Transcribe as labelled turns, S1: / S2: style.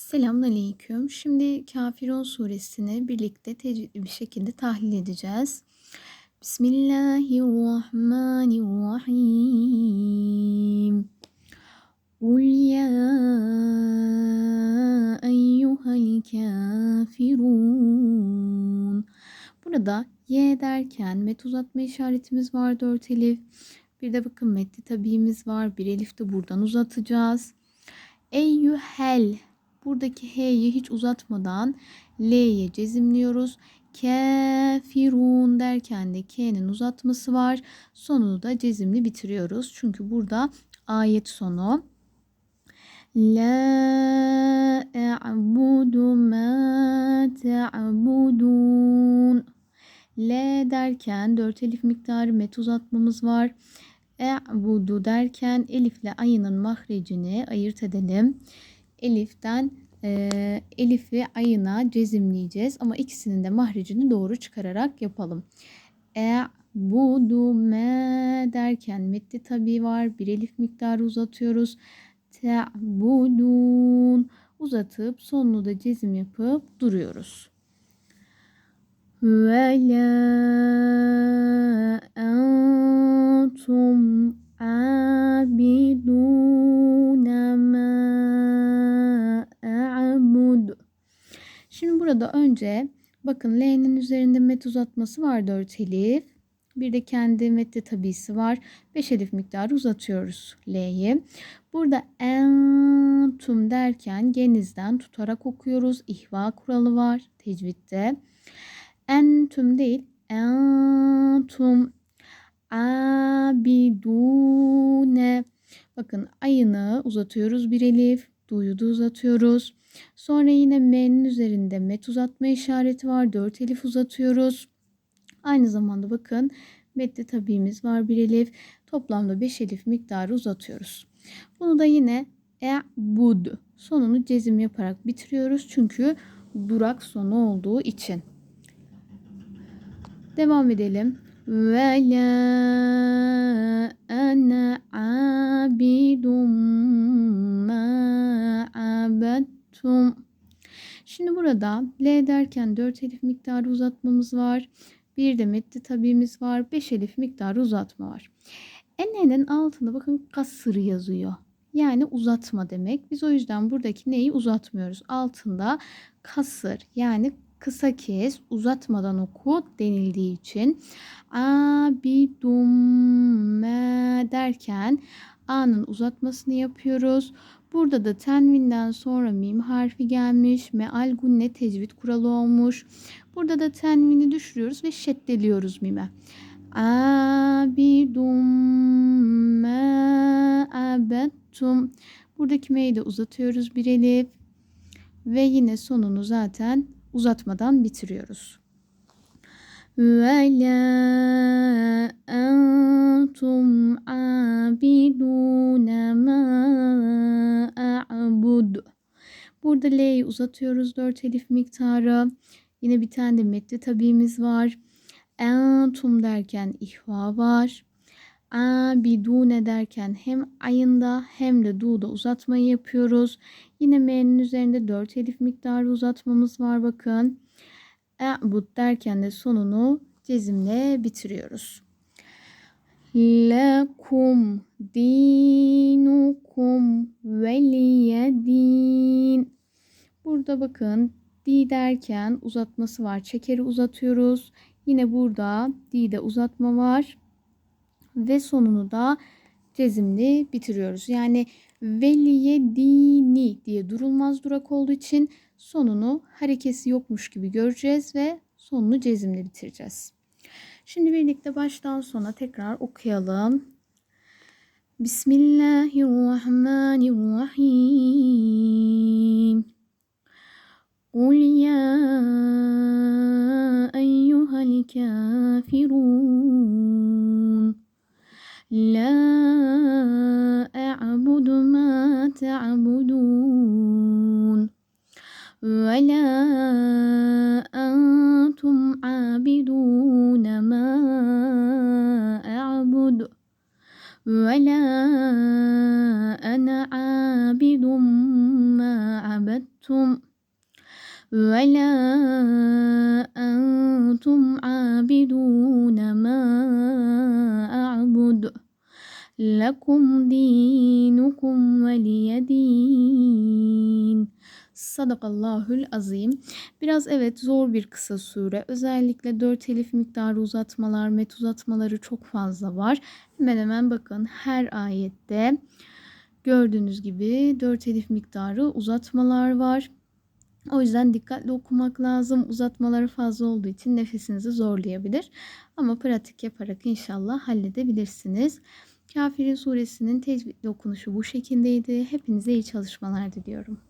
S1: Selamünaleyküm. Şimdi Kafirun suresini birlikte tecvidli bir şekilde tahlil edeceğiz. Bismillahirrahmanirrahim. Kul ya eyyuhel kafirun. Burada y derken met uzatma işaretimiz var dört elif. Bir de bakın metli tabiimiz var. Bir elif de buradan uzatacağız. Eyyuhel Buradaki H'yi hiç uzatmadan L'ye cezimliyoruz. Kafirun derken de K'nin uzatması var. Sonunu da cezimli bitiriyoruz. Çünkü burada ayet sonu. La a'budu ma ta'budun. L derken dört elif miktarı met uzatmamız var. E'budu derken elifle ayının mahrecini ayırt edelim eliften e, elifi ayına cezimleyeceğiz. Ama ikisinin de mahrecini doğru çıkararak yapalım. E bu du me derken metli tabi var. Bir elif miktarı uzatıyoruz. Te budun uzatıp sonunu da cezim yapıp duruyoruz. Ve la entum abidun Şimdi burada önce bakın L'nin üzerinde met uzatması var 4 elif. Bir de kendi metli tabisi var. 5 elif miktarı uzatıyoruz L'yi. Burada entum derken genizden tutarak okuyoruz. İhva kuralı var tecvitte. Entüm değil entum abidune. Bakın ayını uzatıyoruz bir elif. Du'yu da uzatıyoruz. Sonra yine M'nin üzerinde met uzatma işareti var. 4 elif uzatıyoruz. Aynı zamanda bakın metli tabiimiz var bir elif. Toplamda 5 elif miktarı uzatıyoruz. Bunu da yine e bud sonunu cezim yaparak bitiriyoruz. Çünkü durak sonu olduğu için. Devam edelim. Ve la ene abidum Şimdi burada L derken 4 elif miktarı uzatmamız var. Bir de metli tabimiz var. 5 elif miktarı uzatma var. Ene'nin altında bakın kasır yazıyor. Yani uzatma demek. Biz o yüzden buradaki neyi uzatmıyoruz. Altında kasır yani kısa kes uzatmadan oku denildiği için abidum derken A'nın uzatmasını yapıyoruz. Burada da tenvinden sonra mim harfi gelmiş. Meal gunne tecvid kuralı olmuş. Burada da tenvini düşürüyoruz ve şeddeliyoruz mime. Abidum ma abettum. Buradaki me'yi de uzatıyoruz bir elif. Ve yine sonunu zaten uzatmadan bitiriyoruz. La entum abidune ma a'bud. Burada L'yi uzatıyoruz 4 elif miktarı. Yine bir tane de metli tabimiz var. Entum derken ihva var. Abidune derken hem ayında hem de du'da uzatmayı yapıyoruz. Yine M'nin üzerinde 4 elif miktarı uzatmamız var bakın. E'bud derken de sonunu cezimle bitiriyoruz. Lekum dinukum veliyedin. Burada bakın di derken uzatması var. Çekeri uzatıyoruz. Yine burada di'de uzatma var. Ve sonunu da cezimli bitiriyoruz. Yani veliye dini diye durulmaz durak olduğu için sonunu harekesi yokmuş gibi göreceğiz ve sonunu cezimli bitireceğiz. Şimdi birlikte baştan sona tekrar okuyalım. Bismillahirrahmanirrahim. Kul ya eyyuhel kafirun. La a'budu ma ta'budun ve la entum abidun ma a'budu ve la ana abidum ma abettum ve la entum لكم دينكم ولي دين Sadakallahül azim. Biraz evet zor bir kısa sure. Özellikle 4 elif miktarı uzatmalar, met uzatmaları çok fazla var. Hemen hemen bakın her ayette gördüğünüz gibi 4 elif miktarı uzatmalar var. O yüzden dikkatli okumak lazım. Uzatmaları fazla olduğu için nefesinizi zorlayabilir. Ama pratik yaparak inşallah halledebilirsiniz. Kafirin suresinin tecvidli okunuşu bu şekildeydi. Hepinize iyi çalışmalar diliyorum.